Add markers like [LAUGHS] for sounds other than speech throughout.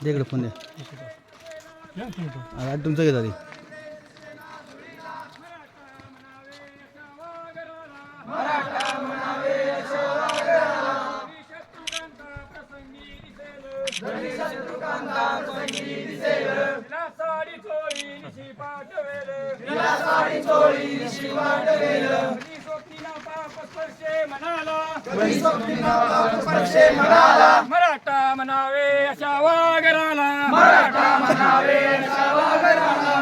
दे इकडे फोन दे. या तुम्ही तो. आता तुमचं घेत स्पर्शे म्हणाला. म्हणावे अशा वागराला मराठा म्हणावे अशा वागराला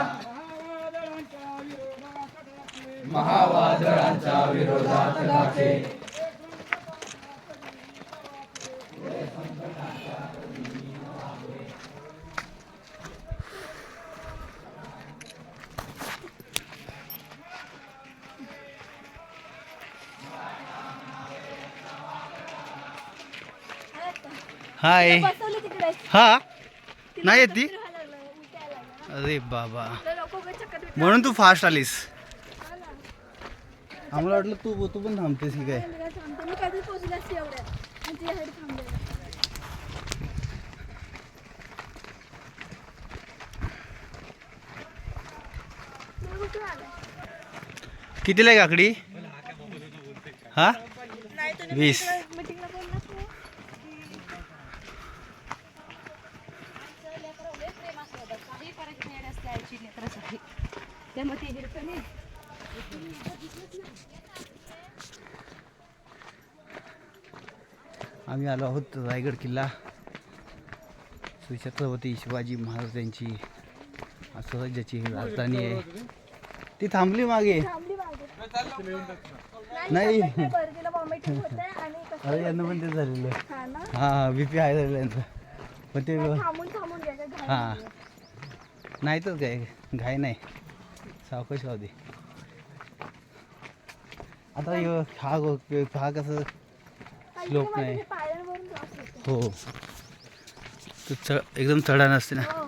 महावादळांच्या विरोधात ठाके. हाय. हा? नाही येत ती. अरे बाबा. म्हणून तू फास्ट आलीस. आला. आम्हाला वाटलं तू तू पण थांबतेस की काय? कितीला आहे काकडी? हा? वीस मीटिंगला बोललाच नाही त्यामुळे ते हिरकं नाही आम्ही आलो आहोत रायगड किल्ला. श्री छत्रपती शिवाजी महाराजांची स्वराज्याची राजधानी आहे. ती थांबली मागे. नाही. अरे यांना पण ते झालेलं. हा ना हां बी पी आहे झालेलं यांचं. पण ते हां. नाही तर काय घाई नाही. सावकाश राहू दे. आता हा हा कसं काही नाही. वाटेने पायांवरून त्रास होतो. हो. तो चढ एकदम चढा नसते ना. हो.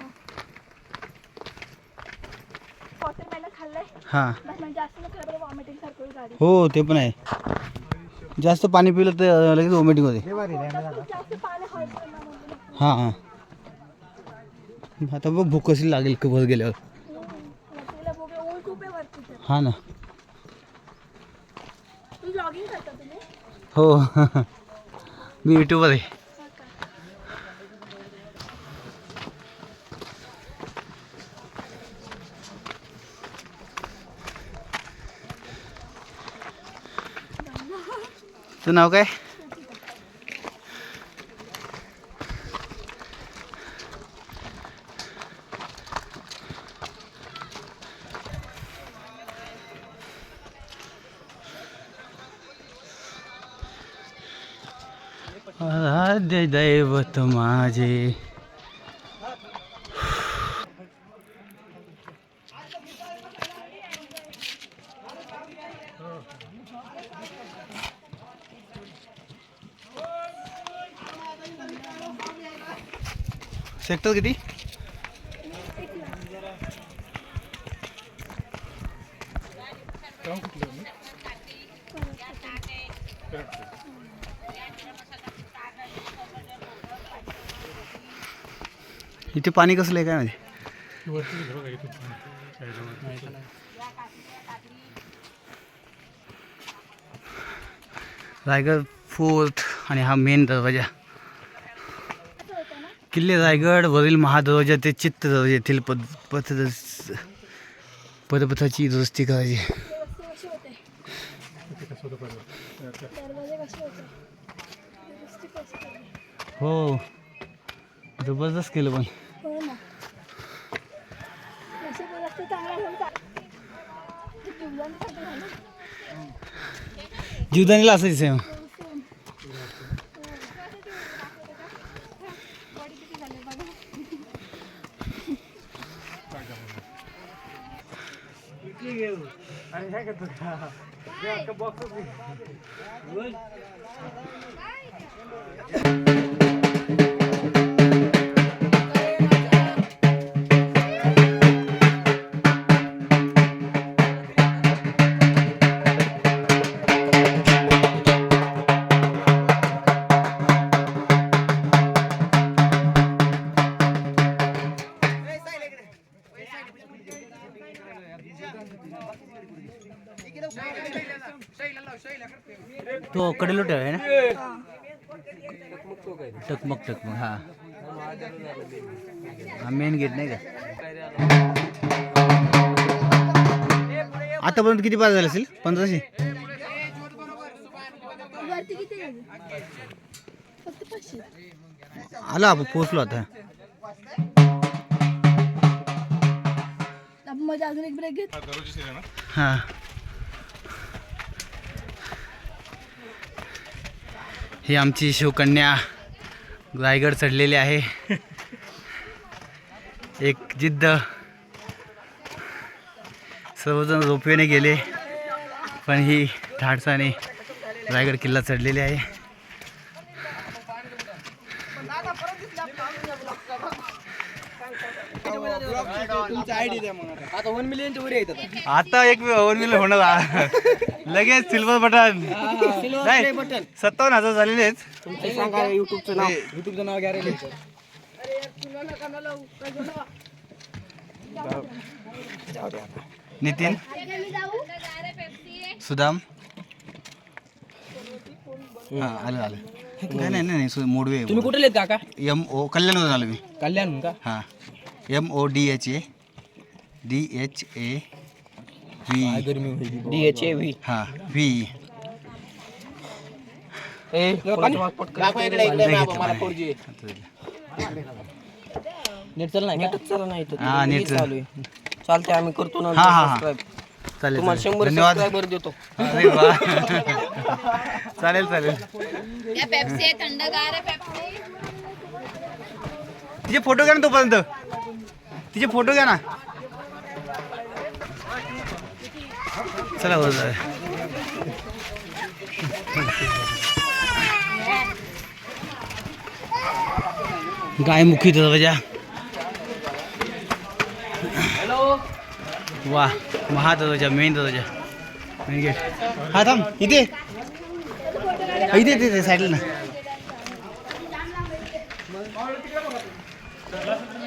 हां. म्हणजे जास्त नाही खाल्लं वॉमिटिंग सारखं होईल गाडी हो ते पण आहे. जास्त पाणी पिलं तर लगेच वॉमिटिंग होते. हां हां. आता बघ भूक कशी लागेल वर गेल्यावर. तर. हां ना. हो. [LAUGHS] मी युट्यूबर आहे. तुझं नाव काय आराध्य दैवत माझे सेक्टर किती इथे पाणी कसलं आहे काय रायगड फोर्ट आणि हा मेन दरवाज़ा। किल्ले रायगड वरील महादरवाजा ते चित्त येथील पद पथ पदपथाची दुरुस्ती करायची. हो जबरदस्त केलं पण. हो ना तो कडेलो ठेव आहे ना? टकमक टकमक हा. हा मेन गेट नाही का? आतापर्यंत किती पास झाले असेल? पंधराशे? आलो आपण पोचलो आता. आपण मध्ये अजून एक ब्रेक घेत. हां. ही आमची शिवकन्या रायगड चढलेली आहे. एक जिद्द. सर्वजण रोपवेने गेले पण ही धाडसाने रायगड किल्ला चढलेली आहे. आता एक वन मिल होणार. लगेच सिल्वर बटन नाही सत्तावन्न हजार झालेले आहेत. युट्यूबचं नाव. युट्यूबचं नाव घ्या रे नितीन. सुदाम. हा आलं आलं. नाही नाही नाही सु- मोडवे. तुम्ही कुठे येत काका? एम ओ कल्याणवरून आलो मी. कल्याण का? हां. M O D H A D H A V. गरमी डी एच ए व्ही. हां व्ही. नेट चालू नाही नेटच चालू नाही इथं. हा, नेट नेट चालू आहे. चालते आम्ही करतो ना हा, हा, हा. सबस्क्राईब चालेल तुम्हाला चालेल. शंभर धन्यवाद. सबस्क्रायबर देतो. अरे वा. चालेल चालेल. या पेप्सी आहे थंडगार आहे पेप्सी. तिचे फोटो घ्या ना तोपर्यंत. तिचे फोटो घ्या ना. चला बरं. जाऊया. गायमुखी दरवाजा. वा महा दरवाजा मेन दरवाजा. मेन गेट हा थांब इथे. इथे इथे साईडला ना.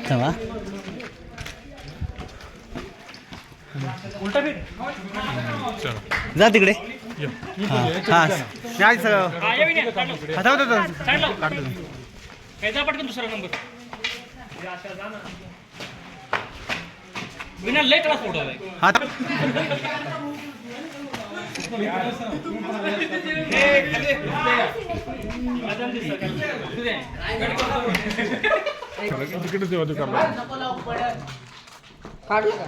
थांबा जा तिकडे. हा हा. नाही दुसरा नंबर विना लय त्रास थांब. काढलं का?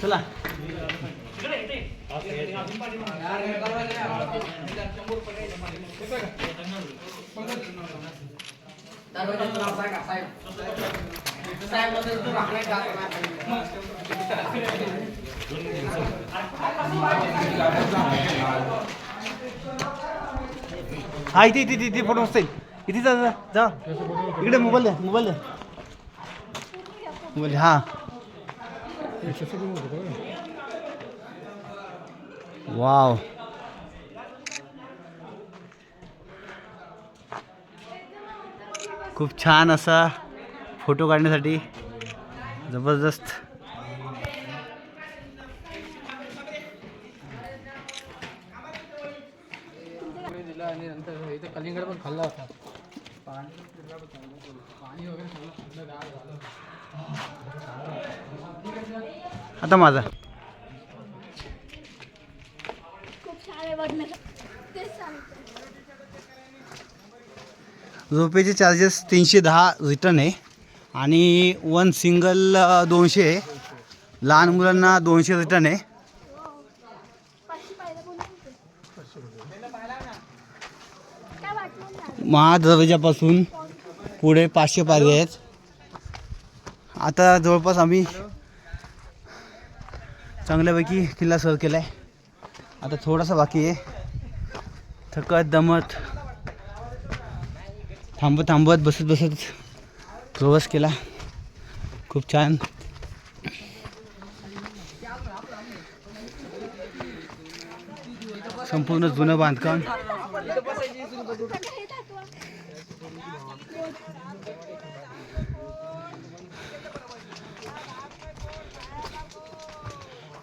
चला हा इथे इथे इथे- फोटो मस्त येईल इथे जा जा जा. इकडे मोबाईल द्या मोबाईल द्या मोबाईल हां. वाव. खूप छान असा फोटो काढण्यासाठी जबरदस्त आणि नंतर इथे कलिंगड पण खाल्ला होता आता माझा. रोपेचे चार्जेस तीनशे दहा रिटर्न आहे. आणि वन सिंगल दोनशे आहे. लहान मुलांना दोनशे रिटर्न आहे पाचशे पाहिलं बोलू काय वाटलं नाही महादरवाजापासून पुढे पाचशे पायऱ्या आहेत. आता जवळपास आम्ही चांगल्यापैकी किल्ला सर केला आहे आता थोडासा बाकी आहे. थकत दमत थांबत थांबत बसत बसत प्रवास केला. खूप छान. संपूर्ण जुनं बांधकाम.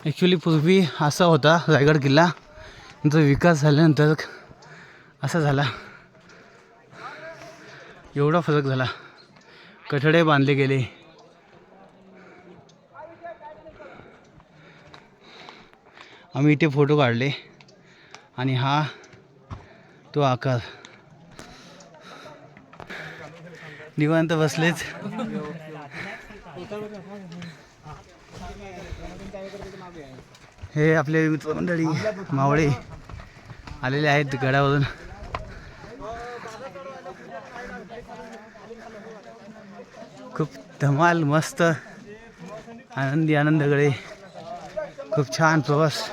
ॲक्च्युली पूर्वी असा होता रायगड किल्ला. नंतर विकास झाल्यानंतर असा झाला. एवढा फरक झाला. कठडे बांधले गेले. आम्ही इथे फोटो काढले. आणि हा तो आकार. निवांत बसलेच. हे आपले मित्रमंडळी मावळे आलेले आहेत गडावरून. खूप धमाल मस्त आनंदी आनंदगडे. खूप छान प्रवास.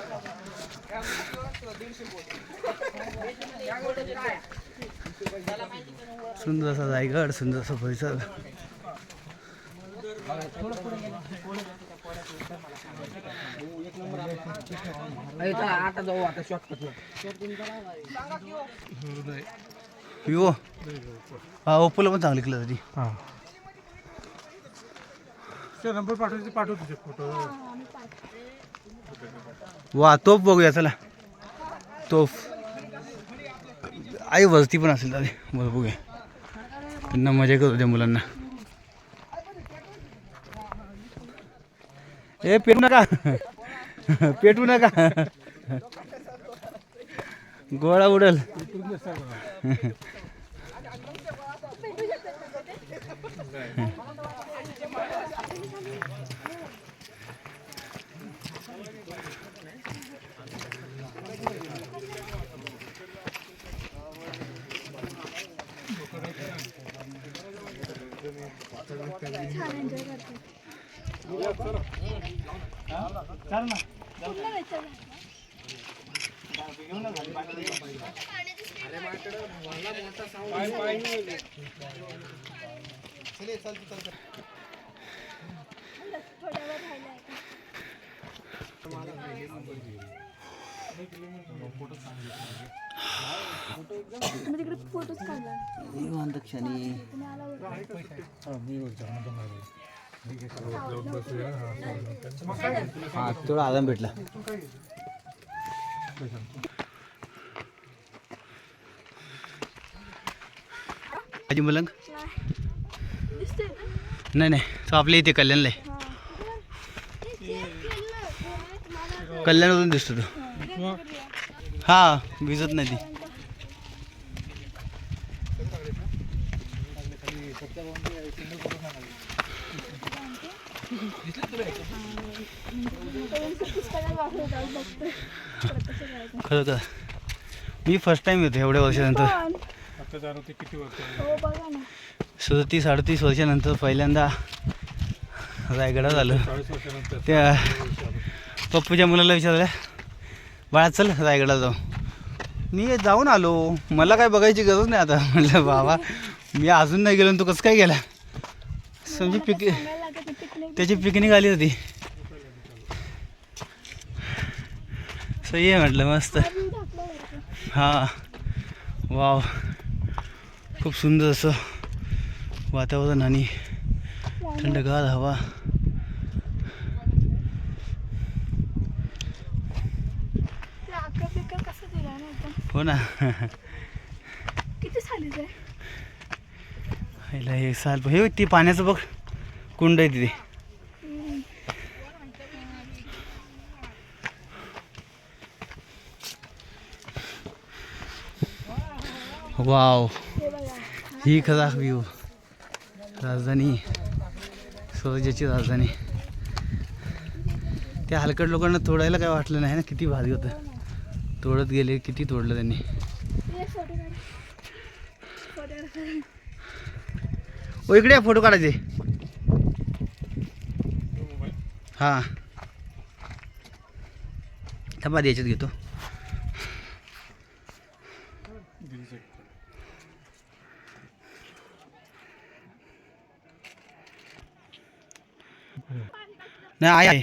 सुंदर असा रायगड सुंदर असा परिसर. आता जाऊ आता शॉर्टकट विवो. हा ओप्पोला पण चांगली क्लिअर होती नंबर पाठवते पाठवतो फोटो वा तोफ बघूया चला. तोफ आई वजती पण असेल दादी. बरं बघूया त्यांना मजा करू द्या मुलांना. ए पेटू नका. पेटू नका. गोळा उडल. छान एन्जॉय करते पूर्ण वेचर थोड्या वेळ राहिला तिकडे फोटोच काढला. क्षणी. हा थोडा आराम भेटला. माझी मुलंग? नाही नाही तो आपल्या इथे कल्याणला आहे. कल्याणवरून दिसतो तो. हा भिजत नाही ती. खरं तर मी फर्स्ट टाइम येतो एवढ्या वर्षानंतर. सदतीस अडतीस वर्षानंतर पहिल्यांदा रायगडात झालं. त्या पप्पूच्या मुलाला विचारलं बाळा चल रायगडा जाऊ. मी जाऊन आलो. मला काय बघायची गरज नाही आता. म्हटलं बाबा मी अजून नाही गेलो तू कसं काय गेला? समजी पिक त्याची पिकनिक आली होती. सही आहे म्हटलं मस्त. हां. वाव खूप सुंदर असं वातावरण आणि थंडगार हवा ते आकार बिकार कसं दिला ना एकदम हो ना. किती सालीच आहे हे साल हे ती पाण्याचं बघ कुंड आहे तिथे. वाव हे ही खरा व्ह्यू राजधानी स्वराज्याची राजधानी. त्या हलकट लोकांना तोडायला काय वाटलं नाही ना किती भारी होतं. तोडत गेले किती तोडलं त्यांनी. ओ इकडे फोटो काढायचे. हां. थांबा याच्यात घेतो. नाही आहे,